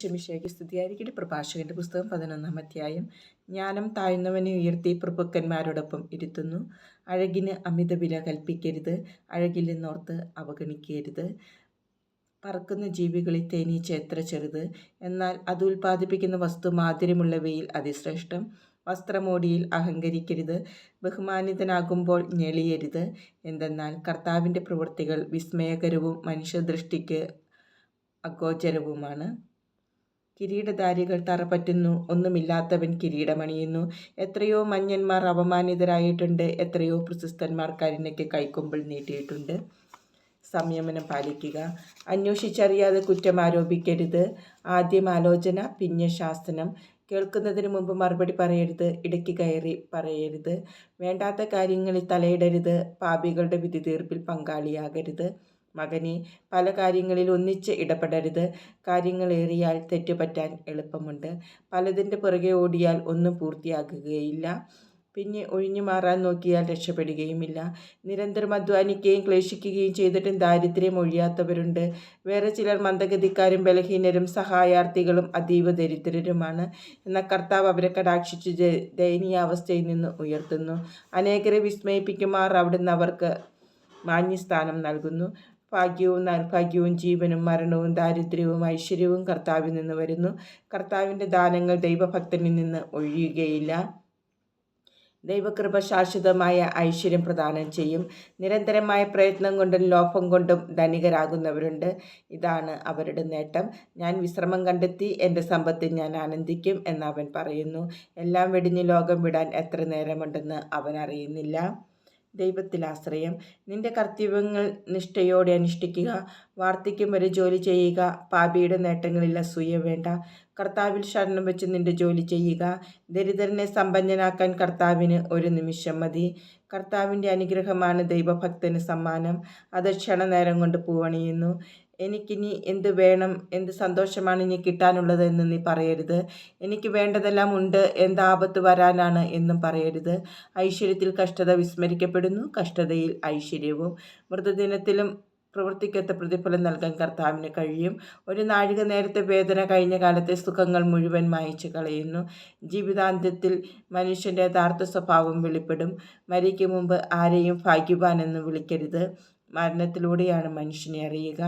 ക്ഷമിഷയ്ക്ക് സ്തുതിയായിരിക്കട്ടെ പ്രഭാഷകന്റെ പുസ്തകം പതിനൊന്നാം അധ്യായം. ജ്ഞാനം താഴ്ന്നവനെ ഉയർത്തി പ്രഭുക്കന്മാരോടൊപ്പം ഇരുത്തുന്നു. അഴകിന് അമിത വില കൽപ്പിക്കരുത്. അഴകിൽ അഴകില്ലെന്നോർത്ത് അവഗണിക്കരുത്. പറക്കുന്ന ജീവികളിൽ തേനീച്ച എത്ര ചെറുത്. എന്നാൽ അത് ഉൽപ്പാദിപ്പിക്കുന്ന വസ്തു മാധുര്യമുള്ളവയിൽ അതിശ്രേഷ്ഠം. വസ്ത്രമോടിയിൽ അഹങ്കരിക്കരുത്. ബഹുമാനിതനാകുമ്പോൾ ഞെളിയരുത്. എന്തെന്നാൽ കർത്താവിന്റെ പ്രവൃത്തികൾ വിസ്മയകരവും മനുഷ്യദൃഷ്ടിക്ക് അഗോചരവുമാണ്. കിരീടധാരികൾ തറപറ്റുന്നു ഒന്നുമില്ലാത്തവൻ കിരീടമണിയുന്നു. എത്രയോ മഞ്ഞന്മാർ അപമാനിതരായിട്ടുണ്ട്. എത്രയോ പ്രശസ്തന്മാർ കരുണയ്ക്ക് കൈക്കൊമ്പിൾ നീട്ടിയിട്ടുണ്ട്. സംയമനം പാലിക്കുക. അന്വേഷിച്ചറിയാതെ കുറ്റം ആരോപിക്കരുത്. ആദ്യം ആലോചന പിന്നെ ശാസനം. കേൾക്കുന്നതിന് മുമ്പ് മറുപടി പറയരുത്. ഇടയ്ക്ക് കയറി പറയരുത്. വേണ്ടാത്ത കാര്യങ്ങളിൽ തലയിടരുത്. പാപികളുടെ വിധി തീർപ്പിൽ പങ്കാളിയാകരുത്. മകനെ പല കാര്യങ്ങളിൽ ഒന്നിച്ച് ഇടപെടരുത്. കാര്യങ്ങളേറിയാൽ തെറ്റുപറ്റാൻ എളുപ്പമുണ്ട്. പലതിന്റെ പുറകെ ഓടിയാൽ ഒന്നും പൂർത്തിയാകുകയില്ല. പിന്നെ ഒഴിഞ്ഞു മാറാൻ നോക്കിയാൽ രക്ഷപ്പെടുകയുമില്ല. നിരന്തരം അധ്വാനിക്കുകയും ക്ലേശിക്കുകയും ചെയ്തിട്ടും ദാരിദ്ര്യം ഒഴിയാത്തവരുണ്ട്. വേറെ ചിലർ മന്ദഗതിക്കാരും ബലഹീനരും സഹായാർത്ഥികളും അതീവ ദരിദ്രരുമാണ്. എന്ന കർത്താവ് അവരെ കടാക്ഷിച്ച് ദയനീയാവസ്ഥയിൽ നിന്ന് ഉയർത്തുന്നു. അനേകരെ വിസ്മയിപ്പിക്കുമാർ അവിടുന്ന് അവർക്ക് മാന്യസ്ഥാനം നൽകുന്നു. ഭാഗ്യവും നിർഭാഗ്യവും ജീവനും മരണവും ദാരിദ്ര്യവും ഐശ്വര്യവും കർത്താവിൽ നിന്ന് വരുന്നു. കർത്താവിന്റെ ദാനങ്ങൾ ദൈവഭക്തനിൽ നിന്ന് ഒഴിയുകയില്ല. ദൈവകൃപ ശാശ്വതമായ ഐശ്വര്യം പ്രദാനം ചെയ്യും. നിരന്തരമായ പ്രയത്നം കൊണ്ടും ലോഭം കൊണ്ടും ധനികരാകുന്നവരുണ്ട്. ഇതാണ് അവരുടെ നേട്ടം. ഞാൻ വിശ്രമം കണ്ടെത്തി എന്റെ സമ്പത്തിൽ ഞാൻ ആനന്ദിക്കും എന്ന് അവൻ പറയുന്നു. എല്ലാം വെടിഞ്ഞ് ലോകം വിടാൻ എത്ര നേരമുണ്ടെന്ന് അവൻ അറിയുന്നില്ല. ദൈവത്തിൽ ആശ്രയം നിന്റെ കർത്തവ്യങ്ങൾ നിഷ്ഠയോടെ അനുഷ്ഠിക്കുക. വാർദ്ധക്യം വരെ ജോലി ചെയ്യുക. പാപിയുടെ നേട്ടങ്ങളിൽ അസൂയ വേണ്ട. കർത്താവിൽ ശരണം വെച്ച് നിന്റെ ജോലി ചെയ്യുക. ദരിദ്രനെ സമ്പന്നനാക്കാൻ കർത്താവിന് ഒരു നിമിഷം മതി. കർത്താവിന്റെ അനുഗ്രഹമാണ് ദൈവഭക്തന് സമ്മാനം. അത് ക്ഷണനേരം കൊണ്ട് പൂവണിയുന്നു. എനിക്കിനി എന്ത് വേണം എന്ത് സന്തോഷമാണ് ഇനി കിട്ടാനുള്ളത് എന്ന് നീ പറയരുത്. എനിക്ക് വേണ്ടതെല്ലാം ഉണ്ട് എന്ത് ആപത്ത് വരാനാണ് എന്നും പറയരുത്. ഐശ്വര്യത്തിൽ കഷ്ടത വിസ്മരിക്കപ്പെടുന്നു കഷ്ടതയിൽ ഐശ്വര്യവും. മൃതദിനത്തിലും പ്രവർത്തിക്കത്തെ പ്രതിഫലം നൽകാൻ കർത്താവിന് കഴിയും. ഒരു നാഴിക നേരത്തെ വേദന കഴിഞ്ഞ കാലത്തെ സുഖങ്ങൾ മുഴുവൻ മായച്ചു കളയുന്നു. ജീവിതാന്ത്യത്തിൽ മനുഷ്യന്റെ യഥാർത്ഥ സ്വഭാവം വെളിപ്പെടും. മരിക്കും മുമ്പ് ആരെയും ഭാഗ്യവാനെന്ന് വിളിക്കരുത്. മരണത്തിലൂടെയാണ് മനുഷ്യനെ അറിയുക.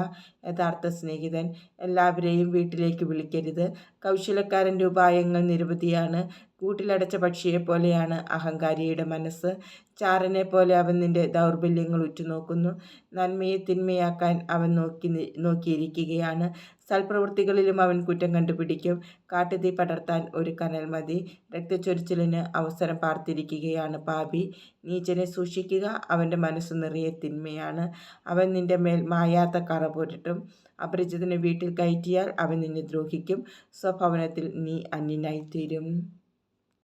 യഥാർത്ഥ സ്നേഹിതൻ എല്ലാവരെയും വീട്ടിലേക്ക് വിളിക്കരുത്. കൗശലക്കാരന്റെ ഉപായങ്ങൾ നിരവധിയാണ്. കൂട്ടിലടച്ച പക്ഷിയെപ്പോലെയാണ് അഹങ്കാരിയുടെ മനസ്സ്. ചാരനെ പോലെ അവൻ നിന്റെ ദൗർബല്യങ്ങൾ ഉറ്റുനോക്കുന്നു. നന്മയെ തിന്മയാക്കാൻ അവൻ നോക്കി നോക്കിയിരിക്കുകയാണ്. സൽപ്രവൃത്തികളിലും അവൻ കുറ്റം കണ്ടുപിടിക്കും. കാട്ടുതീ പടർത്താൻ ഒരു കനൽ മതി. രക്തച്ചൊരിച്ചിലിന് അവസരം പാർത്തിരിക്കുകയാണ് പാപി. നീച്ചനെ സൂക്ഷിക്കുക അവന്റെ മനസ്സ് നിറയെ തിന്മയാണ്. അവൻ നിന്റെ മേൽ മായാത്ത കറ പുരട്ടും. അപരിചിതനെ വീട്ടിൽ കയറ്റിയാൽ അവൻ നിന്നെ ദ്രോഹിക്കും. സ്വഭവനത്തിൽ നീ അന്യനായിത്തീരും.